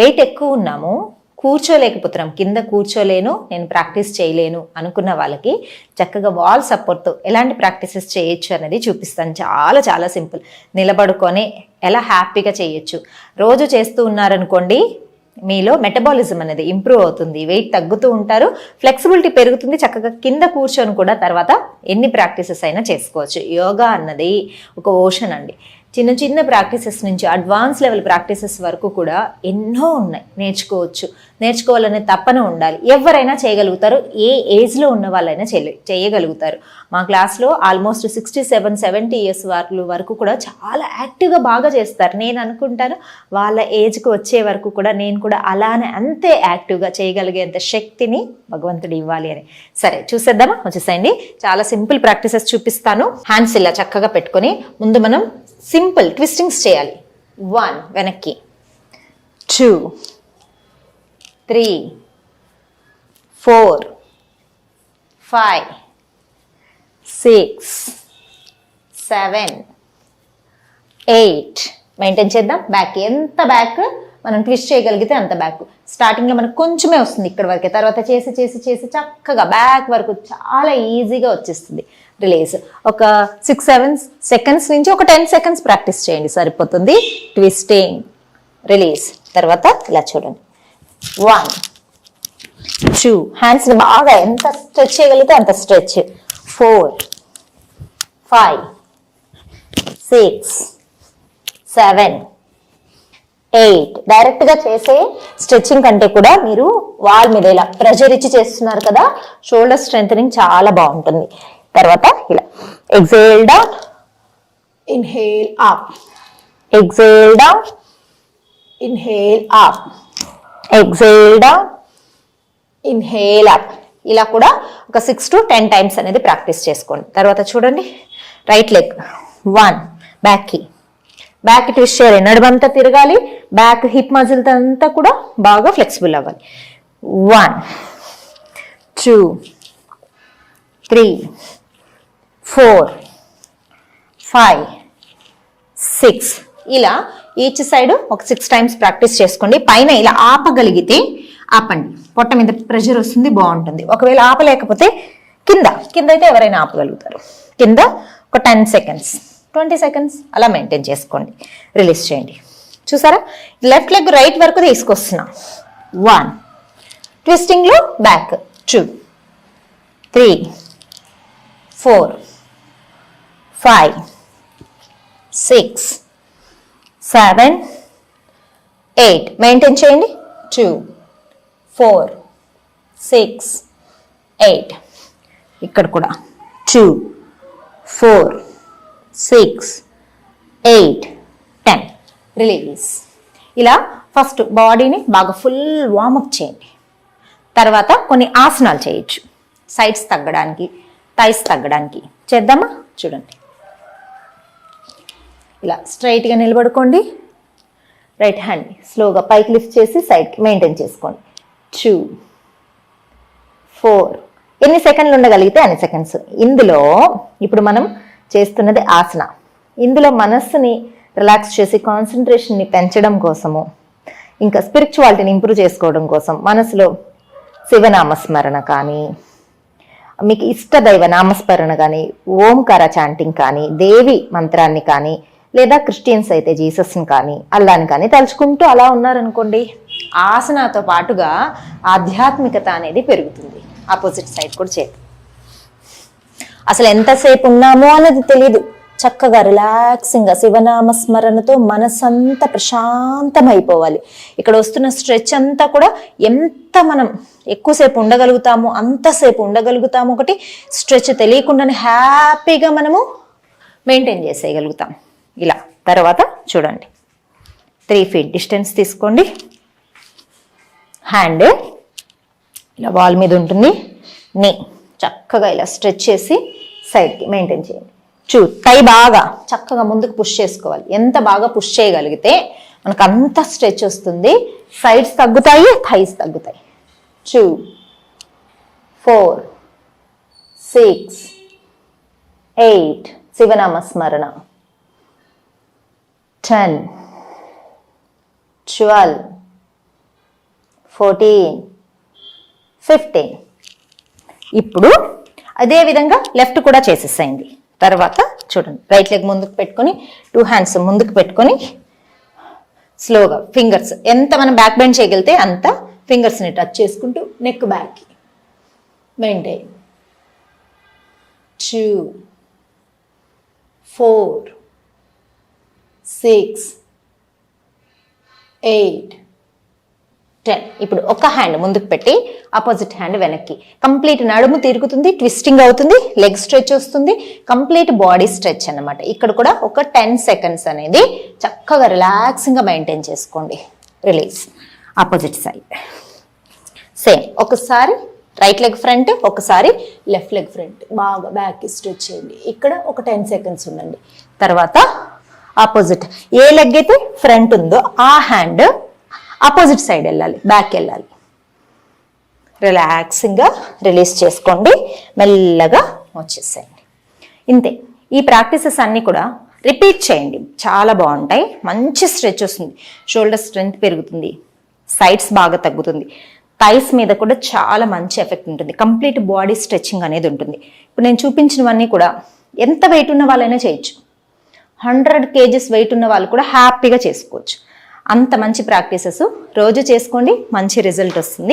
Wait ఎక్కువ ఉన్నాము కూర్చోలేకపోతున్నాం. కింద కూర్చోలేను నేను ప్రాక్టీస్ చేయలేను అనుకున్న వాళ్ళకి చక్కగా వాల్ సపోర్ట్తో ఎలాంటి ప్రాక్టీసెస్ చేయొచ్చు అనేది చూపిస్తాను. చాలా చాలా సింపుల్. నిలబడుకొని ఎలా హ్యాపీగా చేయొచ్చు. రోజు చేస్తూ ఉన్నారనుకోండి మీలో మెటబాలిజం అనేది ఇంప్రూవ్ అవుతుంది. వెయిట్ తగ్గుతూ ఉంటారు ఫ్లెక్సిబిలిటీ పెరుగుతుంది చక్కగా కింద కూర్చొని కూడా తర్వాత ఎన్ని ప్రాక్టీసెస్ అయినా చేసుకోవచ్చు. యోగా అన్నది ఒక ఓషన్ అండి. చిన్న చిన్న ప్రాక్టీసెస్ నుంచి అడ్వాన్స్ లెవెల్ ప్రాక్టీసెస్ వరకు కూడా ఎన్నో ఉన్నాయి. నేర్చుకోవచ్చు. నేర్చుకోవాలనే తప్పన ఉండాలి. ఎవరైనా చేయగలుగుతారు. ఏ ఏజ్లో ఉన్న వాళ్ళైనా చేయగలుగుతారు. మా క్లాస్లో almost sixty seven seventy years వాళ్ళు వరకు కూడా చాలా యాక్టివ్గా బాగా చేస్తారు. నేను అనుకుంటాను వాళ్ళ ఏజ్కి వచ్చే వరకు కూడా నేను కూడా అలానే అంతే యాక్టివ్గా చేయగలిగేంత శక్తిని భగవంతుడు ఇవ్వాలి అని. సరే చూసేద్దామా? వచ్చేసేయండి. చాలా సింపుల్ ప్రాక్టీసెస్ చూపిస్తాను. హ్యాండ్స్ ఇలా చక్కగా పెట్టుకొని ముందు మనం సింపుల్ ట్విస్టింగ్స్ చేయాలి. వన్ వెనక్కి. Two three four five six seven eight maintain చేద్దాం. బ్యాక్ ఎంత బ్యాక్ మనం ట్విస్ట్ చేయగలిగితే అంత బ్యాక్ స్టార్టింగ్లో మనకు కొంచెమే వస్తుంది ఇక్కడ వరకే. తర్వాత చేసి చేసి చేసి చక్కగా బ్యాక్ వరకు చాలా ఈజీగా వచ్చేస్తుంది. రిలీజ్. ఒక సిక్స్ సెవెన్ సెకండ్స్ నుంచి ఒక టెన్ సెకండ్స్ ప్రాక్టీస్ చేయండి సరిపోతుంది. ట్విస్టింగ్ రిలీజ్ తర్వాత ఇలా చూడండి. వన్ టూ హ్యాండ్స్ బాగా ఎంత స్ట్రెచ్ చేయగలిగితే అంత stretch four five six seven eight డైరెక్ట్గా చేసే స్ట్రెచ్చింగ్ కంటే కూడా మీరు వాల్ మీద ఇలా ప్రెషర్ ఇచ్చి చేస్తున్నారు కదా షోల్డర్ స్ట్రెంగ్ చాలా బాగుంటుంది. తర్వాత ఇలా. Exhale down inhale up exhale down inhale up exhale down inhale up ఇలా కూడా ఒక సిక్స్ టు టెన్ టైమ్స్ అనేది ప్రాక్టీస్ చేసుకోండి. తర్వాత చూడండి. రైట్ లెగ్ వన్ బ్యాక్కి బ్యాక్ ట్విస్ట్ చేయాలి. నడుమంతా తిరగాలి. బ్యాక్ హిప్ మజిల్ అంతా కూడా బాగా ఫ్లెక్సిబుల్ అవ్వాలి. One two three four five six. ఇలా ఈచ్ సైడ్ ఒక సిక్స్ టైమ్స్ ప్రాక్టీస్ చేసుకోండి. పైన ఇలా ఆపగలిగితే ఆపండి. పొట్ట మీద ప్రెషర్ వస్తుంది బాగుంటుంది. ఒకవేళ ఆపలేకపోతే కింద కింద అయితే ఎవరైనా ఆపగలుగుతారు. కింద ఒక టెన్ సెకండ్స్ ట్వంటీ సెకండ్స్ అలా మెయింటైన్ చేసుకోండి. రిలీజ్ చేయండి. చూసారా? లెఫ్ట్ లెగ్ రైట్ వరకు తీసుకొస్తున్నా. One ట్విస్టింగ్లో back two three four five six seven eight maintain చేయండి. టూ ఫోర్ సిక్స్ ఎయిట్ ఇక్కడ కూడా. Two four six eight ten release ఇలా ఫస్ట్ బాడీని బాగా ఫుల్ వార్మప్ చేయండి. తర్వాత కొన్ని ఆసనాలు చేయొచ్చు. సైడ్స్ తగ్గడానికి థైస్ తగ్గడానికి. చేద్దామా? చూడండి. ఇలా స్ట్రైట్గా నిలబడుకోండి. రైట్ హ్యాండ్ని స్లోగా పైకి లిఫ్ట్ చేసి సైడ్కి మెయింటైన్ చేసుకోండి. టూ ఫోర్ ఎన్ని సెకండ్లు ఉండగలిగితే అన్ని సెకండ్స్ ఇందులో ఇప్పుడు మనం చేస్తున్నది ఆసన. ఇందులో మనస్సుని రిలాక్స్ చేసి కాన్సన్ట్రేషన్ని పెంచడం కోసము ఇంకా స్పిరిచువాలిటీని ఇంప్రూవ్ చేసుకోవడం కోసం మనసులో శివనామస్మరణ కానీ మీకు ఇష్ట దైవ నామస్మరణ కానీ ఓంకార చాంటింగ్ కానీ దేవి మంత్రాన్ని కానీ లేదా క్రిస్టియన్స్ అయితే జీసస్ని కానీ అల్లాని కానీ తలుచుకుంటూ అలా ఉన్నారనుకోండి ఆసనాతో పాటుగా ఆధ్యాత్మికత అనేది పెరుగుతుంది. ఆపోజిట్ సైడ్ కూడా చేతి అసలు ఎంతసేపు ఉన్నామో అనేది తెలియదు చక్కగా రిలాక్సింగ్గా శివనామ స్మరణతో మనసంతా ప్రశాంతం అయిపోవాలి ఇక్కడ వస్తున్న స్ట్రెచ్ అంతా కూడా ఎంత మనం ఎక్కువసేపు ఉండగలుగుతాము అంతసేపు ఉండగలుగుతాము ఒకటి స్ట్రెచ్ తెలియకుండానే హ్యాపీగా మనము మెయింటైన్ చేసేయగలుగుతాం. ఇలా. తర్వాత చూడండి. త్రీ ఫీట్ డిస్టెన్స్ తీసుకోండి. హ్యాండ్ ఇలా వాల్ మీద ఉంటుంది. నీ చక్కగా ఇలా స్ట్రెచ్ చేసి సైడ్కి మెయింటైన్ చేయండి. చూ టై బాగా చక్కగా ముందుకు పుష్ చేసుకోవాలి. ఎంత బాగా పుష్ చేయగలిగితే మనకు అంత స్ట్రెచ్ వస్తుంది. సైడ్స్ తగ్గుతాయి థైస్ తగ్గుతాయి. టూ ఫోర్ సిక్స్ ఎయిట్ శివనామ స్మరణ. టెన్ ట్వెల్వ్ ఫోర్టీన్ ఫిఫ్టీన్ ఇప్పుడు అదే విధంగా లెఫ్ట్ కూడా చేసేసేయండి. తర్వాత చూడండి. రైట్ లెగ్ ముందుకు పెట్టుకొని టూ హ్యాండ్స్ ముందుకు పెట్టుకొని స్లోగా ఫింగర్స్ ఎంత మనం బ్యాక్ బెండ్ చేయగలిగితే అంత ఫింగర్స్ని టచ్ చేసుకుంటూ neck back maintain two four six eight ten. ఇప్పుడు ఒక హ్యాండ్ ముందుకు పెట్టి ఆపోజిట్ హ్యాండ్ వెనక్కి. కంప్లీట్ నడుము తిరుగుతుంది ట్విస్టింగ్ అవుతుంది లెగ్ స్ట్రెచ్ వస్తుంది కంప్లీట్ బాడీ స్ట్రెచ్ అనమాట ఇక్కడ కూడా ఒక టెన్ సెకండ్స్ అనేది చక్కగా రిలాక్సింగ్గా మెయింటైన్ చేసుకోండి. రిలీజ్. Opposite side. సేమ్. ఒకసారి రైట్ లెగ్ ఫ్రంట్ ఒకసారి లెఫ్ట్ లెగ్ ఫ్రంట్. బాగా బ్యాక్ స్ట్రెచ్ చేయండి. ఇక్కడ ఒక టెన్ సెకండ్స్ ఉండండి. తర్వాత ఆపోజిట్. ఏ లెగ్ అయితే ఫ్రంట్ ఉందో ఆ హ్యాండ్ ఆపోజిట్ సైడ్ వెళ్ళాలి బ్యాక్ వెళ్ళాలి. రిలాక్సింగ్గా రిలీజ్ చేసుకోండి మెల్లగా వచ్చేసేయండి. ఇంతే ఈ ప్రాక్టీసెస్ అన్నీ కూడా రిపీట్ చేయండి. చాలా బాగుంటాయి మంచి స్ట్రెచ్ వస్తుంది. షోల్డర్ స్ట్రెంగ్త్ పెరుగుతుంది సైడ్స్ బాగా తగ్గుతుంది. థైస్ మీద కూడా చాలా మంచి ఎఫెక్ట్ ఉంటుంది. కంప్లీట్ బాడీ స్ట్రెచ్చింగ్ అనేది ఉంటుంది. ఇప్పుడు నేను చూపించినవన్నీ కూడా ఎంత వెయిట్ ఉన్న వాళ్ళైనా చేయొచ్చు. హండ్రెడ్ కేజీస్ వెయిట్ ఉన్న వాళ్ళు కూడా హ్యాపీగా చేసుకోవచ్చు. అంత మంచి ప్రాక్టీసెస్ రోజు చేసుకోండి మంచి రిజల్ట్ వస్తుంది.